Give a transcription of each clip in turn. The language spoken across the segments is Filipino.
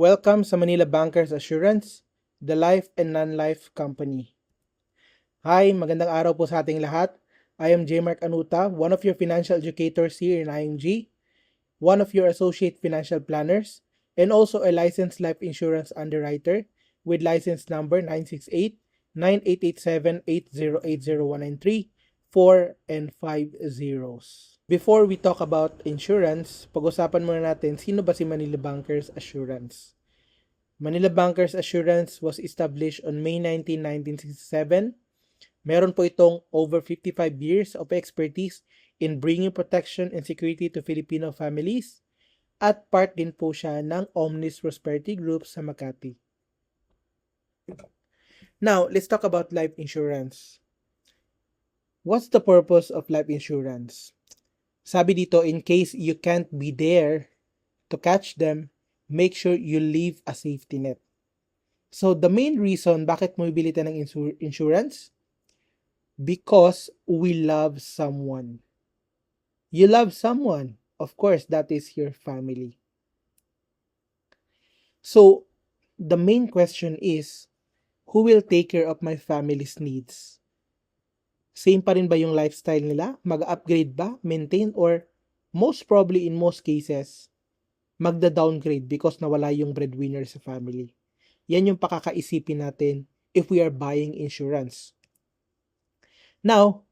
Welcome sa Manila Bankers Assurance, the life and non-life company. Hi, magandang araw po sa ating lahat. I am J. Mark Anuta, one of your financial educators here in IMG, one of your associate financial planners, and also a licensed life insurance underwriter with license number 968 9887 8080193 4 and 5 zeros. Before we talk about insurance, pag-usapan muna natin sino ba si Manila Bankers Assurance. Manila Bankers Assurance was established on May 19, 1967. Meron po itong over 55 years of expertise in bringing protection and security to Filipino families at part din po siya ng Omnis Prosperity Group sa Makati. Now, let's talk about life insurance. What's the purpose of life insurance? Sabi dito, in case you can't be there to catch them, make sure you leave a safety net. So, the main reason bakit mo bibili tayo ng insur- insurance? Because we love someone. You love someone. Of course, that is your family. So, the main question is, who will take care of my family's needs? Same pa rin ba yung lifestyle nila? Mag-upgrade ba? Maintain? Or most probably in most cases, magda-downgrade because nawala yung breadwinner sa family. Yan yung pakakaisipin natin if we are buying insurance. Now,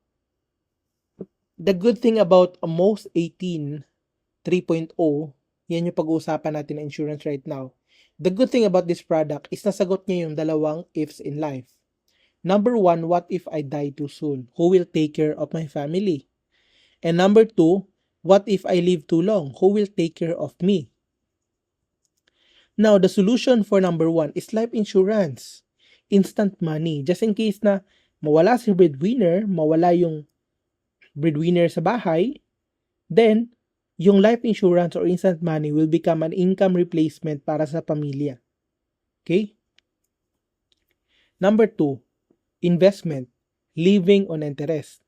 the good thing about most 18 3.0, yan yung pag-uusapan natin na insurance right now. The good thing about this product is nasagot niya yung dalawang ifs in life. Number one, what if I die too soon? Who will take care of my family? And number two, what if I live too long? Who will take care of me? Now, the solution for number one is life insurance. Instant money. Just in case na mawala si breadwinner, mawala yung breadwinner sa bahay, then, yung life insurance or instant money will become an income replacement para sa pamilya. Okay? Number two, investment, living on interest.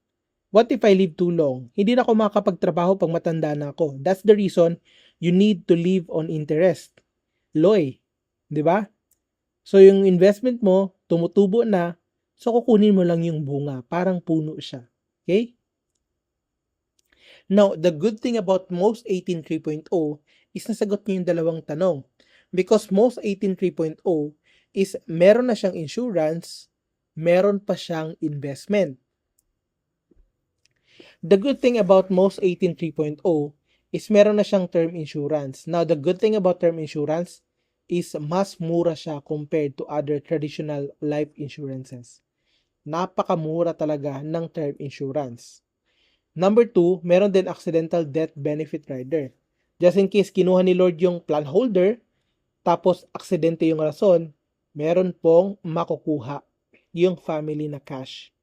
What if I live too long? Hindi na ako makakapagtrabaho pag matanda na ako. That's the reason you need to live on interest. Loy, di ba? So yung investment mo, tumutubo na, so kukunin mo lang yung bunga, parang puno siya. Okay? Now, the good thing about most 18 3.0 is nasagot niyo yung dalawang tanong. Because most 18 3.0 is meron na siyang insurance, meron pa siyang investment. The good thing about most 18 3.0 is meron na siyang term insurance. Now, the good thing about term insurance is mas mura siya compared to other traditional life insurances. Napakamura talaga ng term insurance. Number two, meron din accidental death benefit rider. Just in case kinuha ni Lord yung plan holder, tapos aksidente yung rason, meron pong makukuha yung family na cash.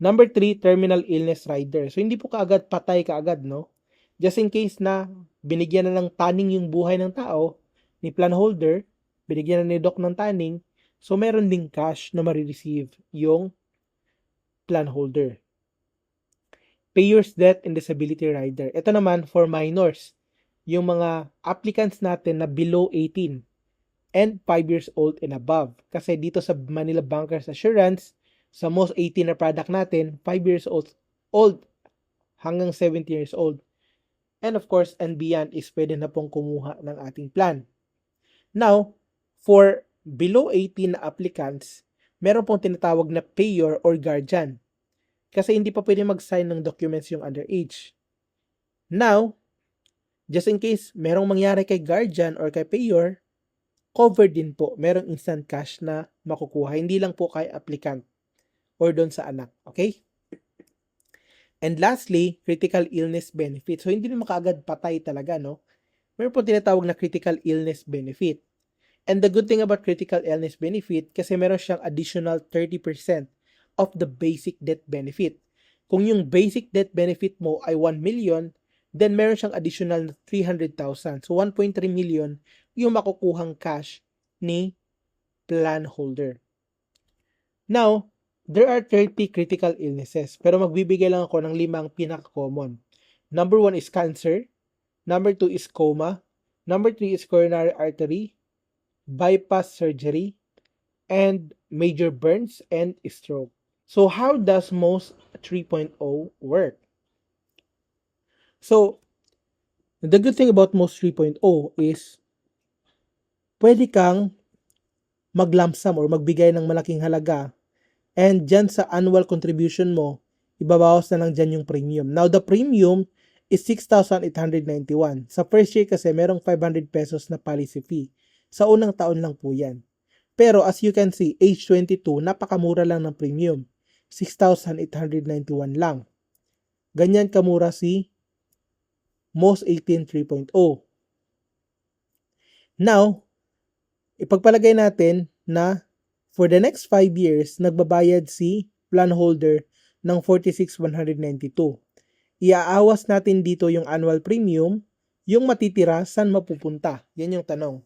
Number three, terminal illness rider. So, hindi po kaagad patay kaagad, no? Just in case na binigyan na ng taning yung buhay ng tao, ni plan holder, binigyan na ni doc ng taning, so meron ding cash na marireceive yung plan holder. Payers Death and Disability Rider. Ito naman for minors, yung mga applicants natin na below 18 and 5 years old and above. Kasi dito sa Manila Bankers Assurance, sa most 18 na product natin, 5 years old, old hanggang 70 years old. And of course, and beyond is pwede na pong kumuha ng ating plan. Now, for below 18 na applicants, meron pong tinatawag na payer or guardian. Kasi hindi pa pwede mag-sign ng documents yung underage. Now, just in case merong mangyari kay guardian or kay payer, covered din po. Merong instant cash na makukuha. Hindi lang po kay applicant or doon sa anak. Okay? And lastly, critical illness benefit. So, hindi naman kaagad patay talaga, no? Meron po tinatawag na critical illness benefit. And the good thing about critical illness benefit, kasi meron siyang additional 30% of the basic death benefit. Kung yung basic death benefit mo ay 1 million, then meron siyang additional na 300,000. So, 1.3 million yung makukuhang cash ni plan holder. Now, there are 30 critical illnesses, pero magbibigay lang ako ng limang pinaka-common. Number one is cancer. Number two is coma. Number three is coronary artery, bypass surgery, and major burns and stroke. So how does most 3.0 work? So, the good thing about most 3.0 is pwede kang mag-lump-sum or magbigay ng malaking halaga and dyan sa annual contribution mo, ibabawas na lang dyan yung premium. Now, the premium is 6,891. Sa first year kasi, merong 500 pesos na policy fee. Sa unang taon lang po yan. Pero as you can see, age 22, napakamura lang ng premium. 6,891 lang. Ganyan kamura si most 18 3.0. Now, ipagpalagay natin na for the next 5 years, nagbabayad si plan holder ng 46,192. Iaawas natin dito yung annual premium, yung matitira, saan mapupunta? Yan yung tanong.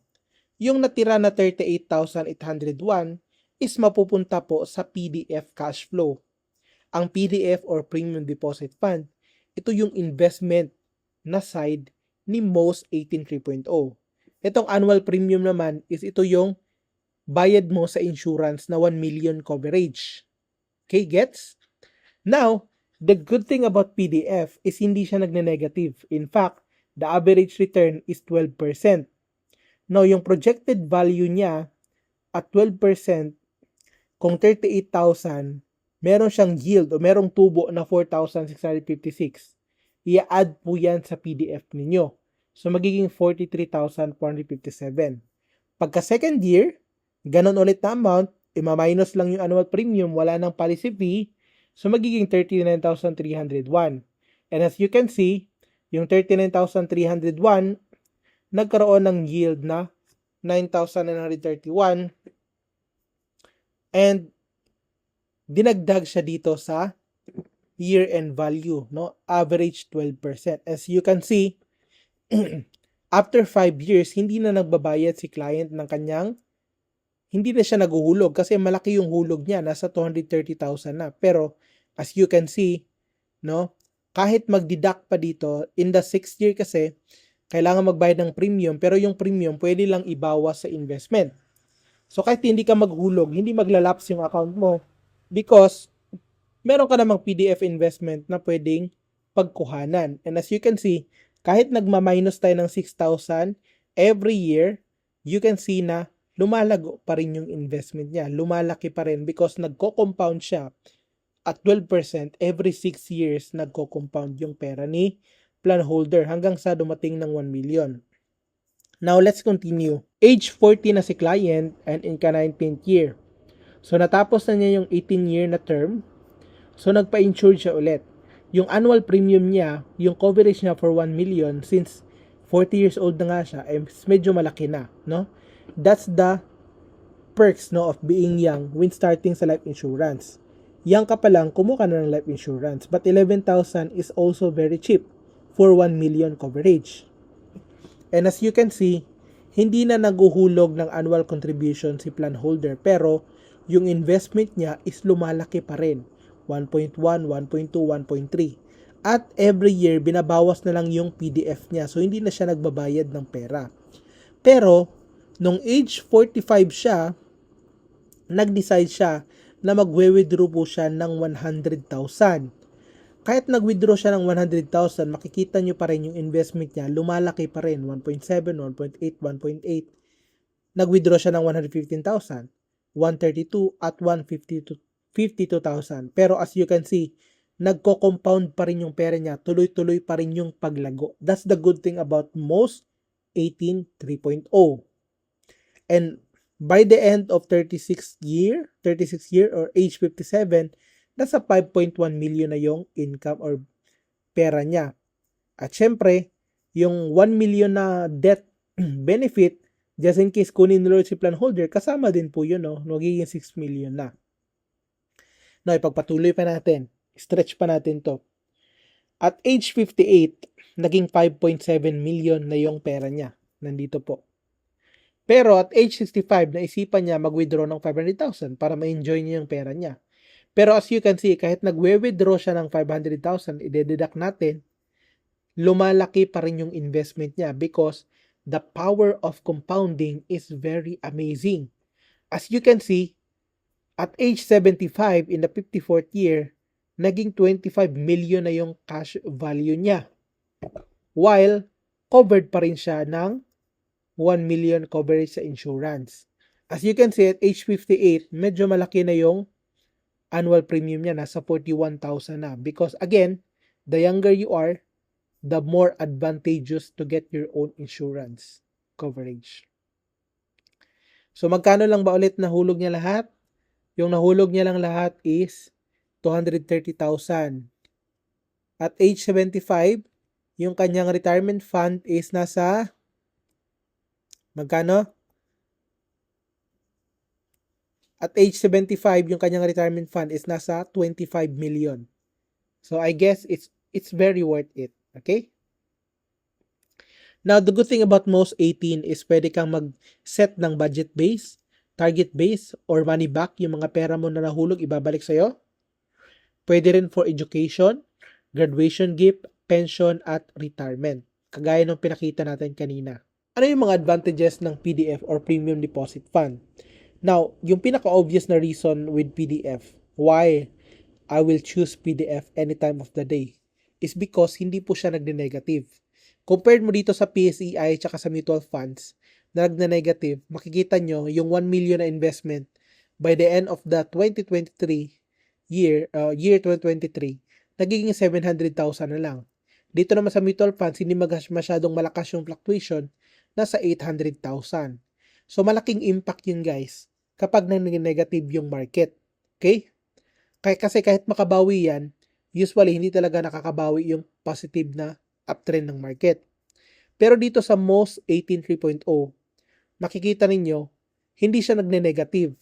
Yung natira na 38,801 is mapupunta po sa PDF cash flow. Ang PDF or Premium Deposit Fund, ito yung investment na side ni most 18 3.0. Itong annual premium naman is ito yung bayad mo sa insurance na 1 million coverage. Okay, gets? Now, the good thing about PDF is hindi siya nagne-negative. In fact, the average return is 12%. Now, yung projected value niya at 12%, kung 38,000, meron siyang yield o merong tubo na 4,656. I-add po yan sa PDF ninyo. So, magiging 43,457. Pagka second year, ganun ulit na amount, ima-minus lang yung annual premium, wala nang policy fee, so magiging 39,301. And as you can see, yung 39,301, nagkaroon ng yield na 9,931 and dinagdag siya dito sa year-end value, no? Average 12%. As you can see, after 5 years, hindi na nagbabayad si client ng kanyang hindi na siya naguhulog kasi malaki yung hulog niya, nasa 230,000 na. Pero as you can see, no, kahit mag-deduct pa dito, in the 6th year kasi, kailangan magbayad ng premium, pero yung premium pwede lang ibawas sa investment. So kahit hindi ka maghulog, hindi maglalapse yung account mo because meron ka namang PDF investment na pwedeng pagkuhanan. And as you can see, kahit nagma-minus tayo ng 6,000 every year, you can see na lumalago pa rin yung investment niya. Lumalaki pa rin because nagko-compound siya at 12% every 6 years nagko-compound yung pera ni plan holder hanggang sa dumating ng 1 million. Now, let's continue. Age 40 na si client and in ka 19th year. So, natapos na niya yung 18 year na term. So, nagpa-insure siya ulit. Yung annual premium niya, yung coverage niya for 1 million since 40 years old na nga siya, eh, medyo malaki na, no? That's the perks no of being young when starting sa life insurance. Young ka pa lang, kumuha na ng life insurance. But 11,000 is also very cheap for 1 million coverage. And as you can see, hindi na naguhulog ng annual contribution si plan holder pero yung investment niya is lumalaki pa rin. 1.1, 1.2, 1.3. At every year, binabawas na lang yung PDF niya. So, hindi na siya nagbabayad ng pera. Pero, nung age 45 siya, nag-decide siya na magwe-withdraw po siya ng 100,000. Kahit nag-withdraw siya ng 100,000, makikita nyo pa rin yung investment niya, lumalaki pa rin, 1.7, 1.8, 1.8. Nag-withdraw siya ng 115,000, 132 at 152,000. Pero as you can see, nagko-compound pa rin yung pera niya, tuloy-tuloy pa rin yung paglago. That's the good thing about most 18 3.0. And by the end of 36 year, 36 year or age 57, nasa 5.1 million na yung income or pera niya. At syempre, yung 1 million na debt benefit, just in case kunin ni Lord si plan holder, kasama din po yun, no? Magiging 6 million na. No, ipagpatuloy pa natin. Stretch pa natin to. At age 58, naging 5.7 million na yung pera niya. Nandito po. Pero at age 65, naisipan niya mag-withdraw ng 500,000 para ma-enjoy niya yung pera niya. Pero as you can see, kahit nagwe-withdraw siya ng 500,000, ide-deduct natin, lumalaki pa rin yung investment niya because the power of compounding is very amazing. As you can see, at age 75 in the 54th year, naging 25 million na yung cash value niya. While covered pa rin siya ng 1 million coverage sa insurance. As you can see, at age 58, medyo malaki na yung annual premium niya, nasa 41,000 na. Because again, the younger you are, the more advantageous to get your own insurance coverage. So magkano lang ba ulit nahulog niya lahat? Yung nahulog niya lang lahat is 230,000. At age 75, yung kanyang retirement fund is nasa magkano? At age 75, yung kanyang retirement fund is nasa 25 million. So I guess it's it's very worth it. Okay? Now, the good thing about most 18 is pwede kang mag-set ng budget base, target base, or money back. Yung mga pera mo na nahulog, ibabalik sa'yo. Pwede rin for education, graduation gift, pension, at retirement. Kagaya ng pinakita natin kanina. Ano yung mga advantages ng PDF or Premium Deposit Fund? Now, yung pinaka-obvious na reason with PDF, why I will choose PDF any time of the day, is because hindi po siya nagne-negative. Compared mo dito sa PSEI at sa mutual funds na nagne-negative, makikita nyo yung 1 million na investment by the end of the 2023 year, uh, year 2023, nagiging 700,000 na lang. Dito naman sa mutual funds, hindi masyadong malakas yung fluctuation, nasa 800,000. So, malaking impact yun guys kapag nag-negative yung market. Okay? Kaya kasi kahit makabawi yan, usually hindi talaga nakakabawi yung positive na uptrend ng market. Pero dito sa MOS 18.3.0, makikita ninyo, hindi siya nagne-negative.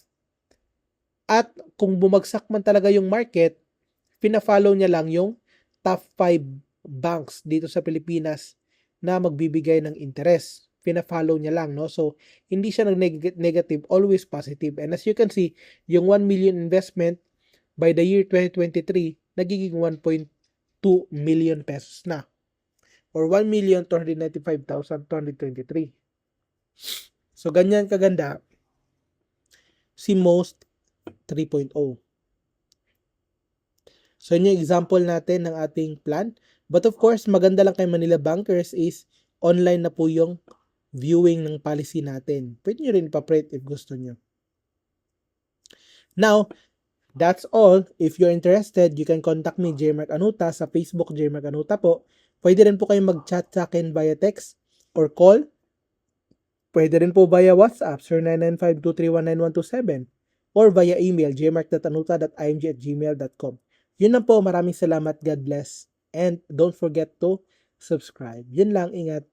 At kung bumagsak man talaga yung market, pina-follow niya lang yung top 5 banks dito sa Pilipinas na magbibigay ng interest. Pina-follow niya lang, no? So, hindi siya nag-negative, always positive. And as you can see, yung 1 million investment by the year 2023, nagiging 1.2 million pesos na. Or 1,295,223. So, ganyan kaganda si most 3.0. So, yun yung example natin ng ating plan. But of course, maganda lang kay Manila Bankers is online na po yung viewing ng policy natin. Pwede nyo rin pa-print if gusto nyo. Now, that's all. If you're interested, you can contact me, Jmark Anuta, sa Facebook, Jmark Anuta po. Pwede rin po kayong mag-chat sa akin via text or call. Pwede rin po via WhatsApp, 0995-2319127 or via email, jmark.anuta.img at gmail.com. Yun lang po. Maraming salamat. God bless. And don't forget to subscribe. Yun lang. Ingat.